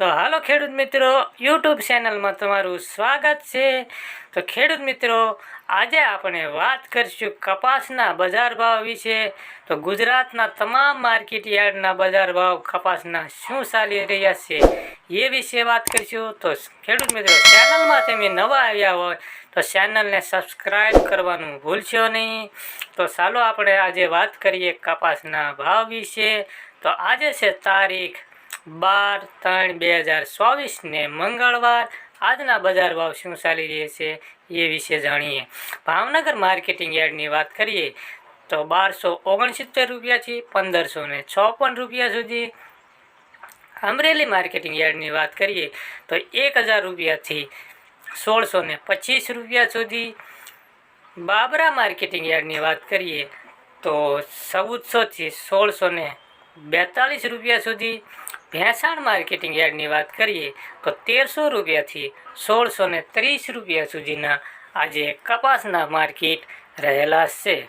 તો હાલો ખેડૂત મિત્રો યુટ્યુબ ચેનલમાં તમારું સ્વાગત છે. તો ખેડૂત મિત્રો, આજે આપણે વાત કરીશું કપાસના બજાર ભાવ વિશે. તો ગુજરાતના તમામ માર્કેટ યાર્ડના બજાર ભાવ કપાસના શું ચાલી રહ્યા છે એ વિશે વાત કરીશું. તો ખેડૂત મિત્રો ચેનલમાં તમે નવા આવ્યા હોય, તો ચેનલને સબસ્ક્રાઈબ કરવાનું ભૂલશો નહીં. તો ચાલો આપણે આજે વાત કરીએ કપાસના ભાવ વિશે. તો આજે છે તારીખ બાર ત્રણ બે હજાર ચોવીસને મંગળવાર આજના બજાર ભાવ શું ચાલી રહ્યા છે એ વિશે જાણીએ. ભાવનગર માર્કેટિંગ યાર્ડની વાત કરીએ તો બારસો ઓગણસિત્તેર રૂપિયાથી પંદરસો ને ચોપન રૂપિયા સુધી. અમરેલી માર્કેટિંગ યાર્ડની વાત કરીએ તો એક હજાર રૂપિયાથી સોળસો ને પચીસ રૂપિયા સુધી. બાબરા માર્કેટિંગ યાર્ડની વાત કરીએ તો ચૌદસોથી સોળસો ને બેતાલીસ રૂપિયા સુધી. ભેંસાણ માર્કેટિંગ યાર્ડની વાત કરીએ, તો તેરસો રૂપિયાથી સોળસો ને ત્રીસ રૂપિયા સુધીના આજે કપાસના માર્કેટ રહેલા છે.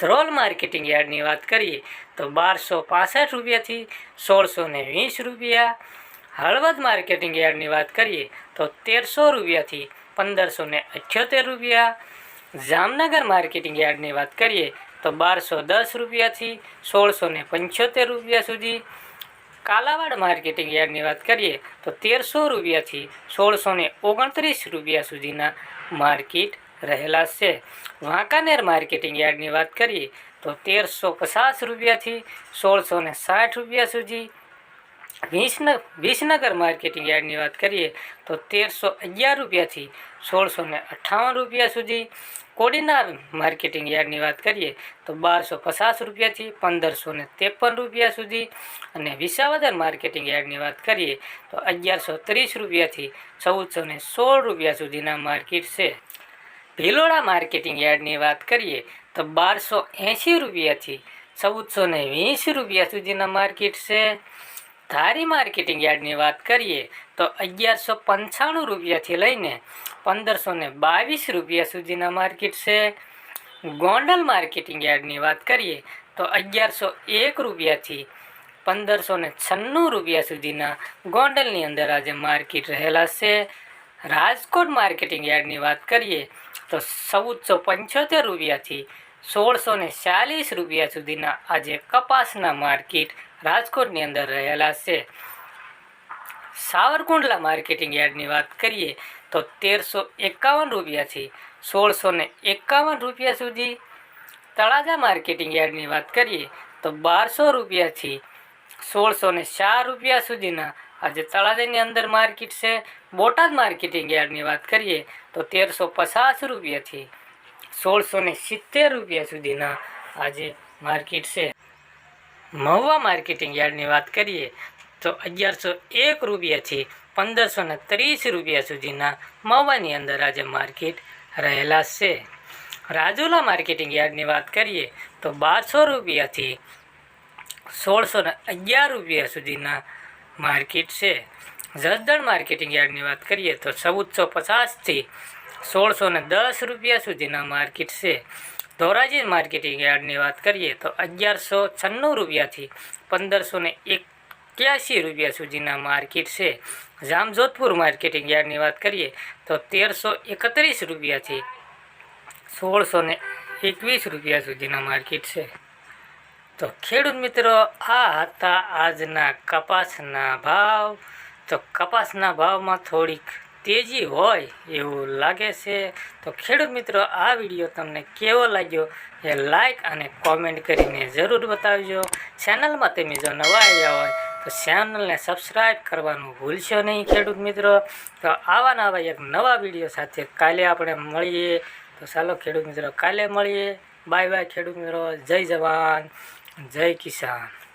ધ્રોલ માર્કેટિંગ યાર્ડની વાત કરીએ, તો બારસો પાસઠ રૂપિયાથી સોળસો ને વીસ રૂપિયા. હળવદ માર્કેટિંગ યાર્ડની વાત કરીએ, તો તેરસો રૂપિયાથી પંદરસો ને અઠ્યોતેર રૂપિયા. જામનગર માર્કેટિંગ યાર્ડની વાત કરીએ, તો બારસો દસ રૂપિયાથી સોળસો ને પંચોતેર રૂપિયા સુધી. કાલાવાડ માર્કેટિંગ યાર્ડની વાત કરીએ તો તેરસો રૂપિયાથી સોળસો ને ઓગણત્રીસ રૂપિયા સુધીના માર્કેટ રહેલા છે. વાંકાનેર માર્કેટિંગ યાર્ડની વાત કરીએ તો તેરસો પચાસ રૂપિયાથી સોળસો ને સાઠ રૂપિયા સુધી વિસન, વિસનગર માર્કેટિંગ યાર્ડની વાત કરીએ તો તેરસો અગિયાર રૂપિયાથી સોળસો ને અઠ્ઠાવન રૂપિયા સુધી કોડીનાર માર્કેટિંગ યાર્ડની વાત કરીએ તો બારસો પચાસ રૂપિયાથી પંદરસો ને ત્રેપન રૂપિયા સુધી અને વિસાવદર માર્કેટિંગ યાર્ડની વાત કરીએ તો અગિયારસો ત્રીસ રૂપિયાથી ચૌદસો ને સોળ રૂપિયા સુધીના માર્કેટ છે. ભિલોડા માર્કેટિંગ યાર્ડની વાત કરીએ તો બારસો એંશી રૂપિયાથી ચૌદસો ને વીસ રૂપિયા સુધીના માર્કેટ છે. ધારી માર્કેટિંગ યાર્ડની વાત કરીએ, તો અગિયારસો પંચાણું રૂપિયાથી લઈને પંદરસો ને બાવીસ રૂપિયા સુધીના માર્કેટ છે. ગોંડલ માર્કેટિંગ યાર્ડની વાત કરીએ, તો અગિયારસો એક રૂપિયાથી પંદરસો ને છન્નું રૂપિયા સુધીના ગોંડલની અંદર આજે માર્કેટ રહેલા છે. રાજકોટ માર્કેટિંગ યાર્ડની વાત કરીએ, તો ચૌદસો પંચોતેર રૂપિયાથી સોળસો ને ચાલીસ રૂપિયા સુધીના આજે કપાસના માર્કેટ રાજકોટની અંદર રહેલા છે. સાવરકુંડલા માર્કેટિંગ યાર્ડની વાત કરીએ તો તેરસો એકાવન રૂપિયાથી સોળસો ને એકાવન રૂપિયા સુધી તળાજા માર્કેટિંગ યાર્ડની વાત કરીએ તો બારસો રૂપિયાથી સોળસો ને ચાર રૂપિયા સુધીના આજે તળાજાની અંદર માર્કેટ છે. બોટાદ માર્કેટિંગ યાર્ડની વાત કરીએ તો તેરસો પચાસ રૂપિયાથી સોળસો ને સિત્તેર રૂપિયા સુધીના આજે માર્કેટ છે. મહુવા માર્કેટિંગ યાર્ડની વાત કરીએ તો અગિયારસો એક રૂપિયાથી પંદરસો ને ત્રીસ રૂપિયા સુધીના મહુવાની અંદર આજે માર્કેટ રહેલા છે. રાજુલા માર્કેટિંગ યાર્ડની વાત કરીએ તો બારસો રૂપિયાથી સોળસો ને અગિયાર રૂપિયા સુધીના માર્કેટ છે. જસદણ માર્કેટિંગ યાર્ડની વાત કરીએ તો ચૌદસો પચાસથી સોળસો ને દસ રૂપિયા સુધીના માર્કેટ છે. ધોરાજી માર્કેટિંગ યાર્ડની વાત કરીએ તો અગિયારસો છન્નું રૂપિયાથી પંદરસો ને એક્યાસી રૂપિયા સુધીના માર્કેટ છે. જામજોધપુર માર્કેટિંગ યાર્ડની વાત કરીએ તો તેરસો એકત્રીસ રૂપિયાથી સોળસો ને એકવીસ રૂપિયા સુધીના માર્કેટ છે. તો ખેડૂત મિત્રો, આ હતા આજના કપાસના ભાવ. તો કપાસના ભાવમાં થોડીક તેજી હોય એવું લાગે છે. તો ખેડૂત મિત્રો, આ વીડિયો તમને કેવો લાગ્યો એ લાઈક અને કોમેન્ટ કરીને જરૂર બતાવજો. ચેનલમાં તમે જો નવા આવ્યા હોય તો ચેનલને સબસ્ક્રાઈબ કરવાનું ભૂલશો નહીં ખેડૂત મિત્રો. તો આવા નવા એક નવા વીડિયો સાથે કાલે આપણે મળીએ. તો ચાલો ખેડૂત મિત્રો, કાલે મળીએ. બાય બાય ખેડૂત મિત્રો. જય જવાન. જય કિસાન.